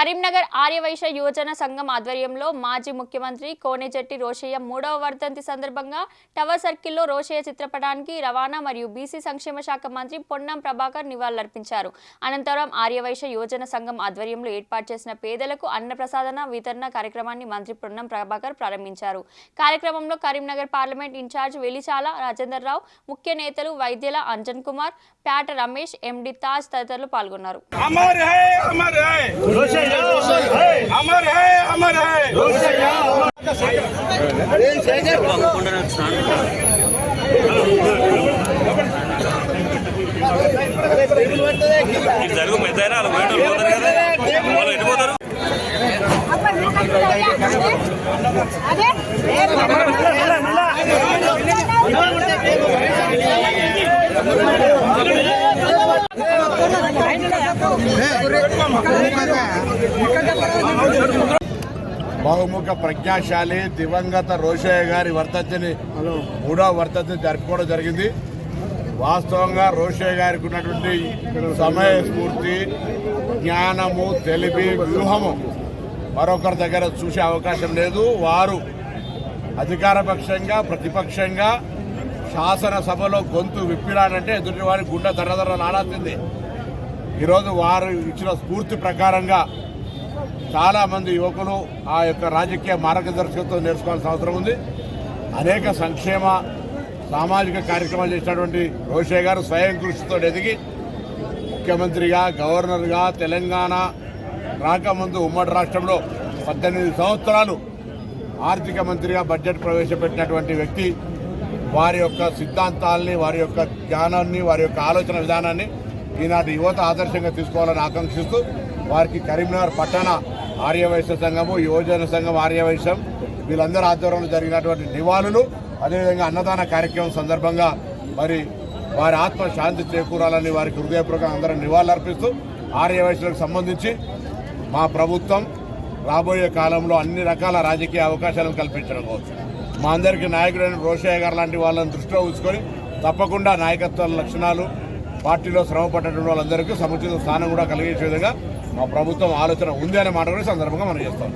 కరీంనగర్ ఆర్యవైశ్య యువజన సంఘం ఆధ్వర్యంలో మాజీ ముఖ్యమంత్రి కోనెజెట్టి రోషయ్య మూడవ వర్ధంతి సందర్భంగా టవర్ సర్కిల్లో రోషయ్య చిత్రపటానికి రవాణా మరియు బీసీ సంక్షేమ శాఖ మంత్రి పొన్నం ప్రభాకర్ నివాళులర్పించారు. అనంతరం ఆర్యవైశ్య యువజన సంఘం ఆధ్వర్యంలో ఏర్పాటు చేసిన పేదలకు అన్నప్రసాదన వితరణ కార్యక్రమాన్ని మంత్రి పొన్నం ప్రభాకర్ ప్రారంభించారు. కార్యక్రమంలో కరీంనగర్ పార్లమెంట్ ఇన్ఛార్జ్ వెలిచాల రాజేందర్ రావు ముఖ్య నేతలు వైద్యుల అంజన్ కుమార్ ప్యాట రమేష్ ఎండి తాజ్ తదితరులు పాల్గొన్నారు. అమర్ హై జరుగు పెద్ద వాళ్ళు పోతారు కదా వాళ్ళు ఎట్టిపోతారు అదే బహుముఖ ప్రజ్ఞాశాలి దివంగత రోషయ్య గారి వర్ధంతిని మూడవ వర్ధంతిని జరుపుకోవడం జరిగింది. వాస్తవంగా రోషయ్య గారికి ఉన్నటువంటి సమయ స్ఫూర్తి జ్ఞానము తెలివి వ్యూహము మరొకరి దగ్గర చూసే అవకాశం లేదు. వారు అధికారపక్షంగా ప్రతిపక్షంగా శాసనసభలో గొంతు విప్పినాడంటే ఎదుటి వారి గుండె దరదర నాడాల్సింది ఈరోజు వారు ఇచ్చిన స్ఫూర్తి ప్రకారంగా చాలామంది యువకులు ఆ యొక్క రాజకీయ మార్గదర్శకత్వం నేర్చుకోవాల్సిన అవసరం ఉంది. అనేక సంక్షేమ సామాజిక కార్యక్రమాలు చేసినటువంటి రోషే గారు స్వయం కృషితో ఎదిగి ముఖ్యమంత్రిగా గవర్నర్గా తెలంగాణ రాకముందు ఉమ్మడి రాష్ట్రంలో పద్దెనిమిది సంవత్సరాలు ఆర్థిక మంత్రిగా బడ్జెట్ ప్రవేశపెట్టినటువంటి వ్యక్తి. వారి యొక్క సిద్ధాంతాల్ని వారి యొక్క జ్ఞానాన్ని వారి యొక్క ఆలోచన విధానాన్ని ఈనాటి యువత ఆదర్శంగా తీసుకోవాలని ఆకాంక్షిస్తూ వారికి కరీంనగర్ పట్టణ ఆర్యవైశ్య సంఘము యువజన సంఘం ఆర్యవైశ్యం వీళ్ళందరి ఆధ్వర్యంలో జరిగినటువంటి నివాళులు అదేవిధంగా అన్నదాన కార్యక్రమం సందర్భంగా మరి వారి ఆత్మ శాంతి చేకూరాలని వారికి హృదయపూర్వకంగా అందరం నివాళులర్పిస్తూ ఆర్యవైశ్యులకు సంబంధించి మా ప్రభుత్వం రాబోయే కాలంలో అన్ని రకాల రాజకీయ అవకాశాలను కల్పించడం కోసం మా అందరికీ నాయకుడైన రోషయ్య గారు లాంటి వాళ్ళని దృష్టిలో ఉంచుకొని తప్పకుండా నాయకత్వ లక్షణాలు పార్టీలో శ్రమ పడ్డటువంటి వాళ్ళందరికీ సముచిత స్థానం కూడా కలిగించే విధంగా మా ప్రభుత్వం ఆలోచన ఉంది అనే మాట కూడా సందర్భంగా మనం చేస్తాం.